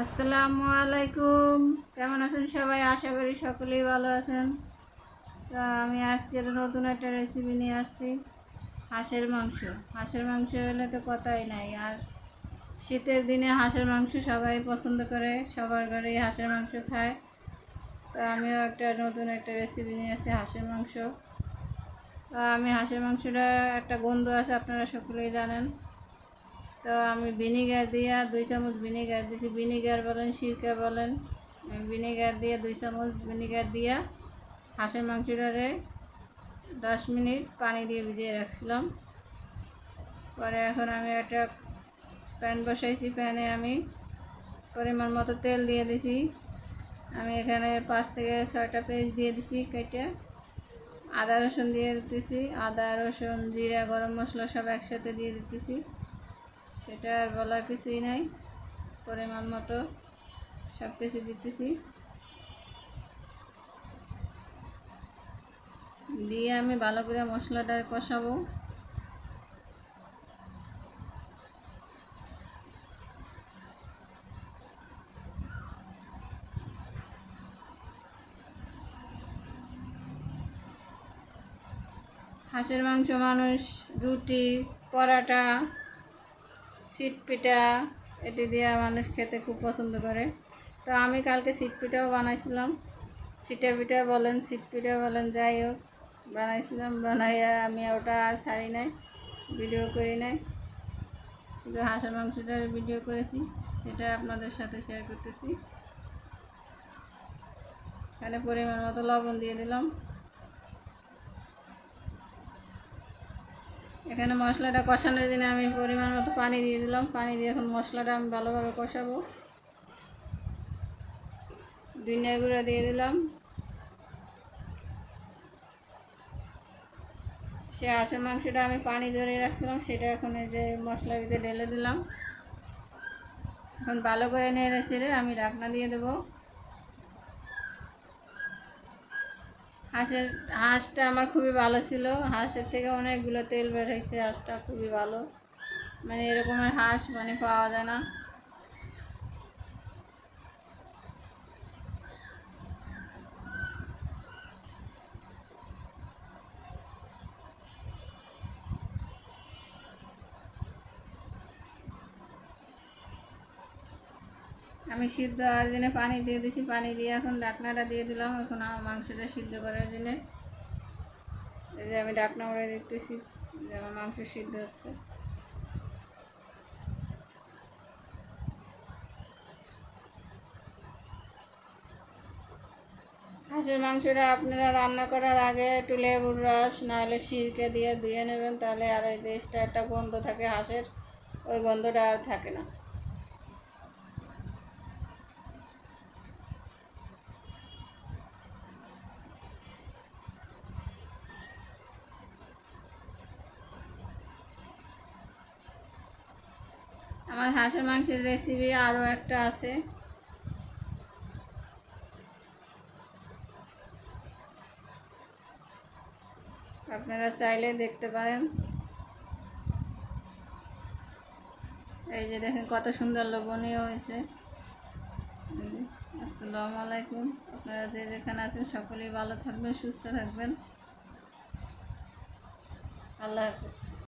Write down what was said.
আসসালামু আলাইকুম। কেমন আছেন সবাই? আশা করি সকলেই ভালো আছেন। তো আমি আজকের নতুন একটা রেসিপি নিয়ে আসছি, হাঁসের মাংস। হাঁসের মাংস হলে তো কথাই নাই। আর শীতের দিনে হাঁসের মাংস সবাই পছন্দ করে, সবার ঘরেই হাঁসের মাংস খায়। তো আমিও একটা নতুন একটা রেসিপি নিয়ে আসছি, হাঁসের মাংস। তো আমি হাঁসের মাংসটা একটা গন্ধ আছে, আপনারা সকলেই জানেন। তো আমি ভিনিগার দিয়া দুই চামচ ভিনিগার দিছি। ভিনিগার বলেন, সিরকা বলেন ভিনিগার দিয়ে দুই চামচ ভিনিগার দিয়া হাঁসের মাংসটারে দশ মিনিট পানি দিয়ে ভিজিয়ে রাখছিলাম। পরে এখন আমি একটা প্যান বসাইছি। প্যানে আমি পরিমাণ মতো তেল দিয়ে দিছি। আমি এখানে পাঁচ থেকে ছয়টা পেঁয়াজ দিয়ে দিছি কেটে। আদা রসুন দিয়ে দিতেছি। আদা, রসুন, জিরা, গরম মশলা সব একসাথে দিয়ে দিতেছি। সেটা আর বলার কিছুই নাই। পরিমাণ মতো সব কিছু দিতেছি। দিয়ে আমি ভালো করে মশলাটা কষাবো। হাঁসের মাংস, মানুষ, রুটি, পরাটা সিট পিঠা, এটি দিয়ে মানুষ খেতে খুব পছন্দ করে। তো আমি কালকে সিট পিঠাও বানাইছিলাম। সিটা পিঠা বলেন সিট পিঠা বলেন, যাই হোক, বানাইছিলাম, বানাইয়া আমি ওটা ছাড়ি নাই ভিডিও করি নাই। শুধু হাঁসের মাংসটার ভিডিও করেছি, সেটা আপনাদের সাথে শেয়ার করতেছি। এখানে পরিমাণ মতো লবণ দিয়ে দিলাম। এখানে মশলাটা কষানোর জন্য আমি পরিমাণ মতো পানি দিয়ে দিলাম। পানি দিয়ে এখন মশলাটা আমি ভালোভাবে কষাবো। ধনিয়া গুঁড়া দিয়ে দিলাম। সে হাঁসের মাংসটা আমি পানি ধরে রাখছিলাম, সেটা এখন যে মশলার ভিতরে ঢেলে দিলাম। এখন ভালো করে নেড়ে ছেড়ে আমি ঢাকনা দিয়ে দেবো। হাঁসের, হাঁসটা আমার খুবই ভালো ছিল। হাঁসের থেকে অনেকগুলো তেল বের হয়েছে, হাঁসটা খুবই ভালো। মানে এরকমের হাঁস মানে পাওয়া যায় না। আমি সিদ্ধ হওয়ার জন্য পানি দিয়ে দিছি, পানি দিয়ে এখন ডাকনাটা দিয়ে দিলাম। এখন আমার মাংসটা সিদ্ধ করার জন্য। এই যে আমি ডাকনা উড়ে দেখতেছি যে আমার মাংস সিদ্ধ হচ্ছে। হাঁসের মাংসটা আপনারা রান্না করার আগে একটু লেবুর রস, নাহলে সিরকে দিয়ে ধুয়ে নেবেন, তাহলে আর এই যে একটা গন্ধ থাকে হাঁসের, ওই গন্ধটা আর থাকে না। আমার হাঁসের মাংসের রেসিপি আরও একটা আছে। আপনারা চাইলে দেখতে পারেন। এই যে দেখেন কত সুন্দর লোভনীয় হয়েছে। আসসালামু আলাইকুম। আপনারা যে যেখানে আছেন সকলেই ভালো থাকবেন, সুস্থ থাকবেন। আল্লাহ হাফিজ।